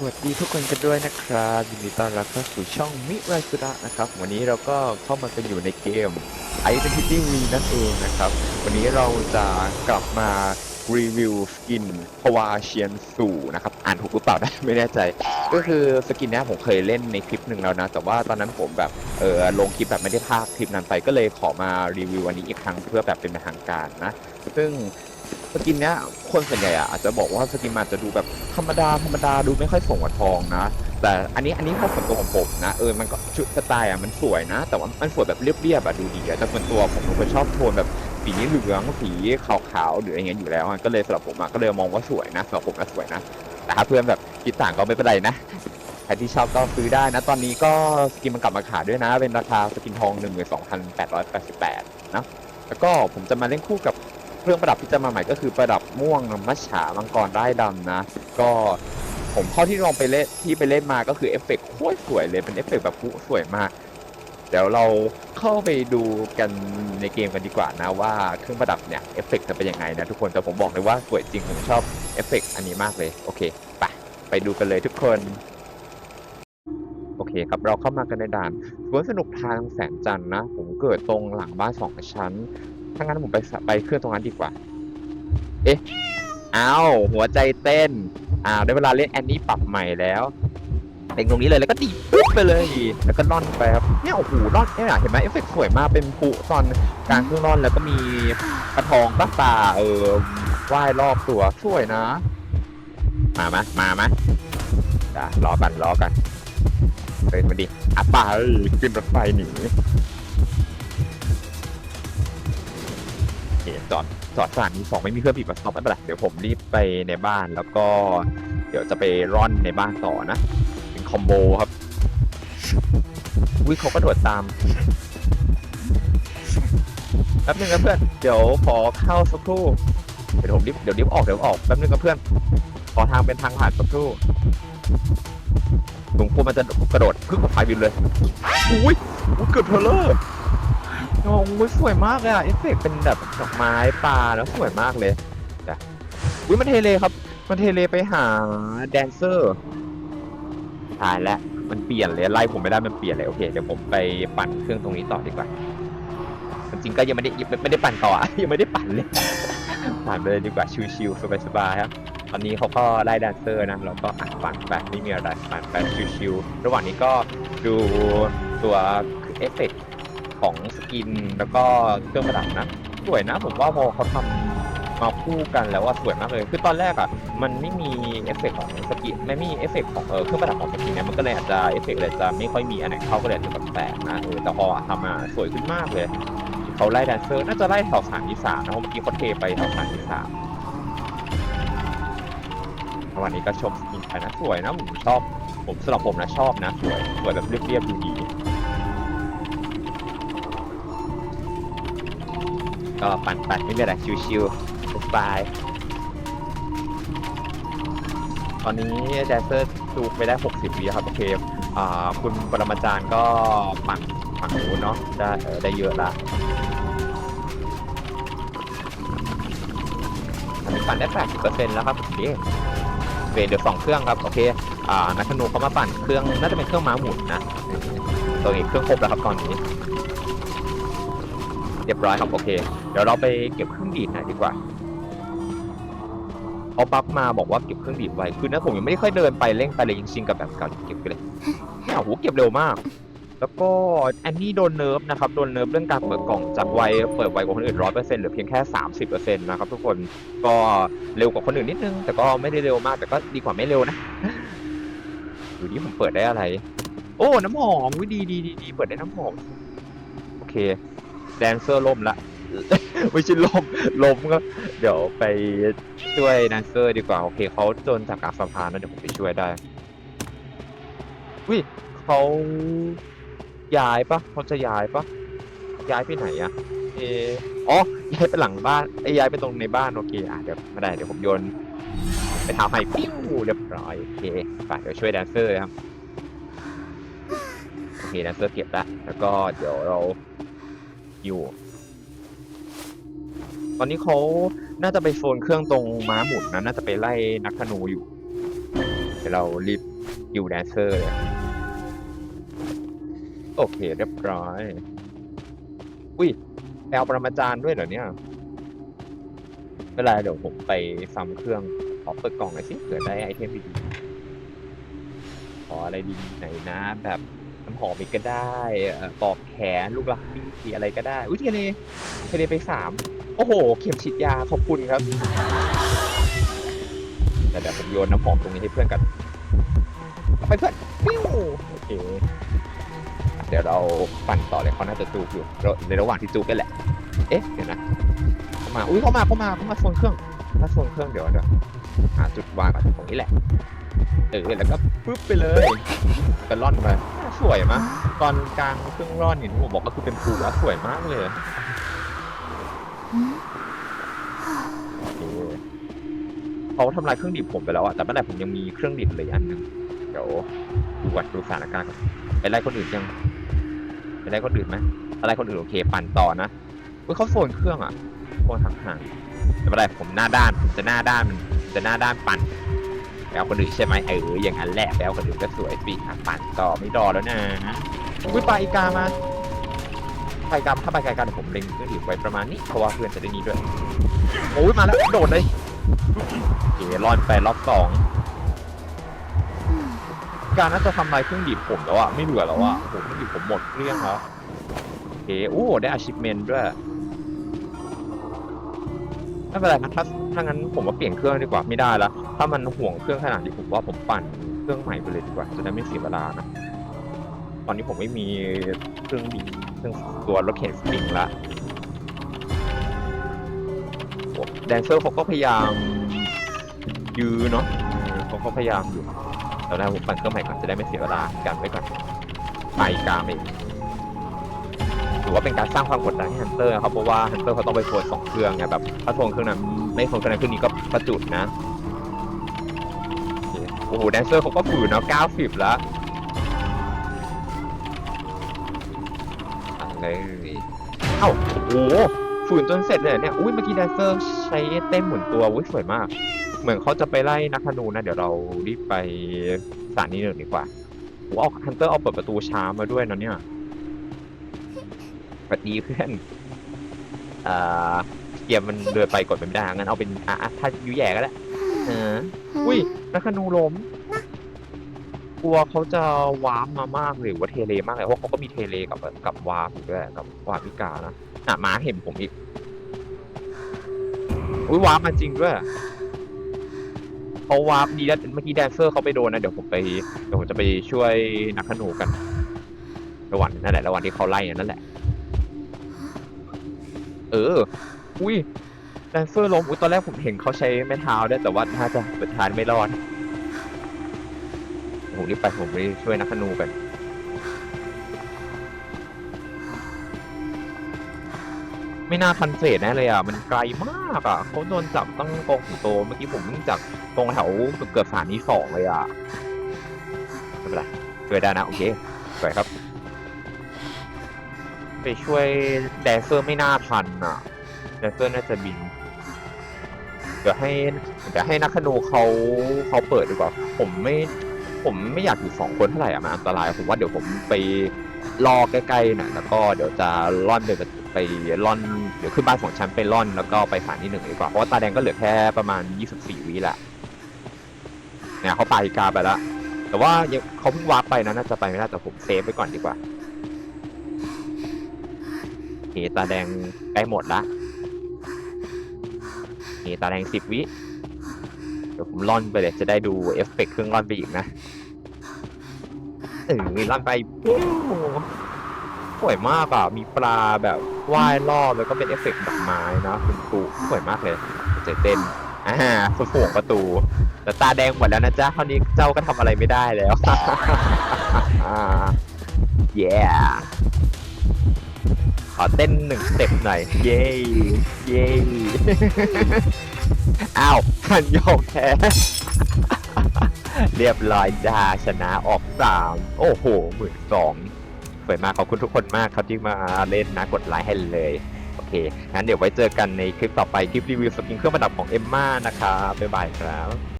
สวัสดีทุกคนกันด้วยนะครับยินดีต้อนรับเข้าสู่ช่องมิไรสุดะนะครับ วันนี้เราก็เข้ามากันอยู่ในเกม Identity V นั่นเองนะครับ วันนี้เราจะกลับมารีวิวสกินพวาเชียนสู่นะครับ อ่านถูกหรือเปล่านะไม่แน่ใจ ก็คือสกินนี้ผมเคยเล่นในคลิปหนึ่งแล้วนะ แต่ว่าตอนนั้นผมแบบเออลงคลิปแบบไม่ได้ภาคคลิปนั้นไปก็เลยขอมารีวิววันนี้อีกครั้งเพื่อแบบเป็นทางการนะ ซึ่ง สกินเนี้ยคนส่วนใหญ่อะอาจจะบอกว่าสกินมันอาจจะดูแบบธรรมดาธรรมดาดูไม่ค่อยส่งกับทองนะ แต่อันนี้อันนี้แค่ส่วนตัวของผมนะเออมันก็ชุดสไตล์อะมันสวยนะ แต่ว่ามันสวยแบบเรียบๆอะดูดีอะแต่ส่วนตัวผมเป็ชอบโทนแบบสีเหลืองสีขาวๆหรืออะไรเงี้ยอยู่แล้วอะก็เลยสำหรับผมอะก็เลยมองว่าสวยนะสำหรับผมก็สวยนะแต่ถ้าเพื่อนแบบคิดต่างก็ไม่เป็นไรนะใครที่ชอบก็ซื้อได้นะ ตอนนี้ก็สกินมันกลับมาขายด้วยนะ เป็นราคาสกินทอง 12,888นะแล้วก็ผมจะมาเล่นคู่กับ รื่องประดับที่จะมาใหม่ก็คือประดับม่วงมัจฉามังกรได้ดำนะ ก็ผมเข้าที่ลองไปเล่นที่ไปเล่นมาก็คือเอฟเฟกต์โคตรสวยเลยเป็นเอฟเฟกต์แบบผู้สวยมาก เดี๋ยวเราเข้าไปดูกันในเกมกันดีกว่านะว่าเครื่องประดับเนี่ยเอฟเฟกต์จะเป็นยังไงนะทุกคนแต่ผมบอกเลยว่าสวยจริงผมชอบเอฟเฟกต์อันนี้มากเลยโอเคไปไปดูกันเลยทุกคนโอเคครับเราเข้ามากันในด่านสวนสนุกทางแสงจันทร์นะ ผมเกิดตรงหลังบ้านสองชั้น ถ้างั้นผมไปไปเครื่องตรงนั้นดีกว่า เอ๊ะอ้าวหัวใจเต้น อ้าวได้เวลาเล่นแอนนี่ปรับใหม่แล้วเล็งตรงนี้เลยแล้วก็ดีปึ๊บไปเลย แล้วก็ล่อนไปครับเนี่ยโอ้โหล่อนเนี่ยเห็นไหมเอฟเฟกต์สวยมากเป็นปุตอนกลางเครื่องล่อนแล้วก็มีกระทองป้าตาเออว่ายรอบตัวสวยนะ มาไหมมาไหมจ้ะรอกันรอกันเดินมาดิอะไปขึ้นรถไฟหนี จอดจอดสถานีสองไม่มีเครื่องปิดบัสต็อปไม่เป็นไรเดี๋ยวผมรีบไปในบ้านแล้วก็เดี๋ยวจะไปร่อนในบ้านต่อนะ เป็นคอมโบครับวิเขาก็โดดตามแป๊บนึงนะเพื่อนเดี๋ยวขอเข้าสักครู่เดี๋ยวผมรีบเดี๋ยวรีบออกเดี๋ยวออกแป๊บนึงนะเพื่อนขอทางเป็นทางผ่านสักครู่หลวงพ่มันจะกระโดดพึ่งกับไฟบินเลยอุ้ยเกือบเทเลอร์ โอ้ยสวยมากเลยอะเอฟเฟกเป็นแบบดอกไม้ปลาแล้วสวยมากเลยจ้ะอุ้ยมันเทเลครับ มันเทเลไปหาแดนเซอร์ตายแล้วมันเปลี่ยนเลยไล่ผมไม่ได้มันเปลี่ยนเลยโอเคเดี๋ยวผมไปปั่นเครื่องตรงนี้ต่อดีกว่าจริงๆก็ยังไม่ได้ยังไม่ได้ปั่นต่ออะยังไม่ได้ปั่นเลยปั่นไปเลยดีกว่าชิวๆสบายๆครับตอนนี้เขาก็ไล่แดนเซอร์นะเราก็อะปั่นไปไม่มีอะไรปั่นไปชิวๆระหว่างนี้ก็ดูตัวเอฟเฟกต์ ของสกินแล้วก็เครื่องประดับนะสวยนะผมว่าพอเขาทำมาคู่กันแล้วว่าสวยมากเลย คือตอนแรกอะมันไม่มีเอฟเฟกต์ของสกินไม่มีเอฟเฟกต์ของเออเครื่องประดับของสกินเนี่ยมันก็เลยอาจจะเอฟเฟกต์เลยจะไม่ค่อยมีอันไหนเข้าก็เลยอาจจะแปลกๆนะเออแต่พอทำมาสวยขึ้นมากเลยเขาไล่แดนเซอร์น่าจะไล่แถวสามที่สามนะเมื่อกี้เขาเทไปแถวสามที่สามวันนี้ก็ชมสกินไปนะสวยนะผมชอบ ผมสำหรับผมนะชอบนะสวยสวยแบบเรียบๆดูดี ก็ปั่นไปไม่มีอะไรชิวๆสบายตอนนี้แดนเซอร์ดูไปได้ 60วิครับโอเคอ่าคุณปรมาจารย์ก็ปั่นฝั่งนู้นเนาะได้ได้เยอะละอันนี้ปั่นได้ 80%แล้วครับโอเคเคเดี๋ยวสองเครื่องครับโอเคอ่านักธนูเขามาปั่นเครื่องน่าจะเป็นเครื่องม้าหมุนนะตัวนี้เครื่องครบแล้วครับตอนนี้ เรียบร้อยครับโอเค เดี๋ยวเราไปเก็บเครื่องดีดหน่อยดีกว่าเขาบัฟมาบอกว่าเก็บเครื่องดีดไว้คือนะผมยังไม่ได้ค่อยเดินไปเร่งไปเลยยิงชิงกับแบบเก่าเก็บไปเลยเนี่ยโหเก็บเร็วมาก แล้วก็แอนนี่โดนเนิร์ฟนะครับโดนเนิร์ฟเรื่องการเปิดกล่องจากไวเปิดไวกว่าคนอื่นร้อยเปอร์เซ็นต์หรือเพียงแค่สามสิบเปอร์เซ็นต์นะครับทุกคนก็เร็วกว่าคนอื่นนิดนึง แต่ก็ไม่ได้เร็วมากแต่ก็ดีกว่าไม่เร็วนะดูดิผมเปิดได้อะไร โอ้น้ำหอมวิดีดีดีดีเปิดได้น้ำหอมโอเค แดนเซอร์ล่มละ ไม่ใช่ล่มล้มก็ เดี๋ยวไปช่วยแดนเซอร์ดีกว่า โอเคเขาโดนจากกลางสะพานนะเดี๋ยวผมไปช่วยได้วิเขาย้ายปะเขาจะย้ายปะย้ายไปไหนอะเอออ๋อย้ายไปหลังบ้านไอ้ยย้ายไปตรงในบ้านโอเคอะเดี๋ยวไม่ได้เดี๋ยวผมโยนไปท้าให้ปิ้วเรียบร้อยโอเคไปเดี๋ยวช่วยแดนเซอร์ครับโอเคแดนเซอร์เก็บละแล้วก็เดี๋ยวเรา อยู่ ตอนนี้เขาน่าจะไปโซนเครื่องตรงม้าหมุนนะน่าจะไปไล่นักธนูอยู่ เดี๋ยวเรารีบคิวแดนเซอร์เลยโอเคเรียบร้อย อุ้ยแปลปรมาจารย์ด้วยเหรอเนี่ยเป็นไรเดี๋ยวผมไปซ้ำเครื่อง ขอเปิดกล่องหน่อยสิเผื่อได้ไอเทมดีๆขออะไรดีไหนนะแบบ น้ำหอมอีกก็ได้เอ่อปอกแขนลูกลักบี้อะไรก็ได้ อุ้ยเทเลเทเลไปสามโอ้โห เข็มฉีดยาขอบคุณครับ แต่เดี๋ยวผมโยนน้ำหอมตรงนี้ให้เพื่อนกันไปเพื่อนปิ้วโอเคเดี๋ยวเราปั่นต่อเลยเขาน่าจะจูบอยู่ในระหว่างที่จูบกันแหละ เอ๊ะเดี๋ยวนะเข้ามาอุ้ยเข้ามาเข้ามาเข้ามาโซนเครื่องถ้าโซนเครื่องเดี๋ยวเดี๋ยวหาจุดวางก่อนตรงนี้แหละเออแล้วก็ปึ๊บไปเลยก็ล่อนไป สวยมากตอนกลางเครื่องร่อนอย่างที่ผมบอกก็คือเป็นภูแล้วสวยมากเลยโอเขาทำลายเครื่องดิบผมไปแล้วอะแต่เมื่อไหร่ผมยังมีเครื่องดิบเลยอันหนึ่งเดี๋ยวดูวัดดูสถานการณ์ก่อนไปไล่คนอื่นยังไปไล่คนอื่นไหมอะไรคนอื่นโอเค ปั่นต่อนะเฮ้ยเขาโซนเครื่องอะโซนห่างๆแต่เมื่อไหร่ผมหน้าด้านผมจะหน้าด้านมันจะหน้าด้านปั่น ไปเอาคนอื่นใช่ไหมเอออย่างนั้นแหละไปเอาคนอื่นก็สวยปีกปั่นต่อไม่รอแล้วนะอุ้ยปลาอีกามาปลาอีกาถ้าปลาอีกาเดี๋ยวผมเล็งเครื่องดิบไว้ประมาณนี้เพราะว่าเพื่อนจะได้นี้ด้วยโอ้ยมาแล้วโดดเลยโอเครอนไปรอบสองการน่าจะทำลายเครื่องดิบผมแล้วอะไม่เหลือแล้วอะโอ้โหเครื่องดิบผมหมดเกลี้ยงแล้วโอเคโอ้ได้ achievement ด้วย ไม่เป็นไรนะถ้าถ้างั้นผมว่าเปลี่ยนเครื่องดีกว่าไม่ได้แล้ว ถ้ามันห่วงเครื่องขนาดนี้ผมว่าผมปั่นเครื่องใหม่ไปเลยดีกว่าจะได้ไม่เสียเวลานะตอนนี้ผมไม่มีเครื่องดีเครื่องตัวรถเข็นสปริงละแดนเซอร์เขาก็พยายามยื้อเนาะเขาก็พยายามอยู่แต่แล้วผมปั่นเครื่องใหม่ก่อนจะได้ไม่เสียเวลากันไว้ก่อนไปกลางไปอีก ถือว่าเป็นการสร้างความกดดันให้ฮันเตอร์นะครับเพราะว่าฮันเตอร์เขาต้องไปโทรสองเครื่องไงแบบถ้าโทรเครื่องนั้นไม่โทรเครื่องนั้นเครื่องนี้ก็ประจุดนะโอ้โหแดนเซอร์เขาก็ฝืนเนะ90 แล้วอะไรเอ้าโอ้โหฝืนจนเสร็จเลยเหรอเนี่ยอุ้ยเมื่อกี้แดนเซอร์ใช้เต้นหมุนตัวอุ้ยสวยมาก เหมือนเขาจะไปไล่นักธนูนะ เดี๋ยวเรารีบไปสถานีหนึ่งดีกว่าโอ้เอาฮันเตอร์เอาเปิดประตูช้ามาด้วยนะเนี่ย สวัสดีเพื่อนอ่าเกียร์มันเดินไปกดไม่ได้งั้นเอาเป็นอะอะถ้ายูแย่ก็ได้เอออุ้ยนักธนูล้มกลัวเขาจะวาร์ปมามากเลยหรือว่าเทเลมากเลยเพราะเขาก็มีเทเลกับกับวาร์ปอยู่ด้วยกับวาร์ปพิกานะอะม้าเห็นผมอีกอุ้ยวาร์ปมาจริงด้วยเขาวาร์ปดีแล้วเมื่อกี้แดนเซอร์เขาไปโดนนะเดี๋ยวผมไปเดี๋ยวผมจะไปช่วยนักธนูกันระหว่างนั่นแหละระหว่างที่เขาไล่นั่นแหละ เออ อุ้ยแดนเซอร์ล้มอุ้ยตอนแรกผมเห็นเขาใช้ไม้เท้าด้วยแต่ว่าถ้าจะสุดทายไม่รอดผมรีบไปผมไปช่วยนักธนูกันไม่น่าทันเศษแน่เลยอะ มันไกลมากอะเขาโดนจับตั้งกองถึงโต เมื่อกี้ผมเพิ่งจากตรงแถวเกือบสถานีสองเลยอะไม่เป็นไรช่วยได้นะ โอเคสวยครับ ไปช่วยแดเซอร์ไม่น่าทันอะแดเซอร์น่าจะบินเดี๋ยวให้เดี๋ยวให้นักธนูเขาเขาเปิดดีกว่า ผมไม่ผมไม่อยากอยู่สองคนเท่าไหร่อะมันอันตรายผมว่าเดี๋ยวผมไปรอใกล้ๆหน่อยแล้วก็เดี๋ยวจะล่อนไปไปล่อนเดี๋ยวขึ้นบ้านสองชั้นไปล่อนแล้วก็ไปสถานที่หนึ่งดีกว่าเพราะว่าตาแดงก็เหลือแค่ประมาณ 24วิแหละเนี่ยเขาไปอีกาไปแล้วแต่ว่าเขาเพิ่งวาร์ปไปนะน่าจะไปไม่ได้แต่ผมเซฟไว้ก่อนดีกว่า เคตาแดงใกล้หมดละนี่ตาแดงสิบวิ เดี๋ยวผมล่อนไปเลยจะได้ดูเอฟเฟกต์เครื่องล่อนไปอีกนะเออล่อนไปปู๊สวยมากอะมีปลาแบบว่ายรอบแล้วก็เป็นเอฟเฟกต์ดอกไม้นะคุณครูสวยมากเลยใจเต้นอ่าฟุ่งประตู แต่ตาแดงหมดแล้วนะจ๊ะคราวนี้เจ้าก็ทำอะไรไม่ได้แล้วเย้ ขอเต้นหนึ่งสเต็ปหน่อย เย้ เย้ อ้าวหันยอมแพ้ เรียบร้อยจ้าชนะออกสาม โอ้โหหมื่นสองสวยมากขอบคุณทุกคนมากครับที่มาเล่นนะกดไลค์ให้เลย โอเค งั้นเดี๋ยวไว้เจอกันในคลิปต่อไป คลิปรีวิวสกินเครื่องประดับของเอมม่านะครับบ๊ายบายครับ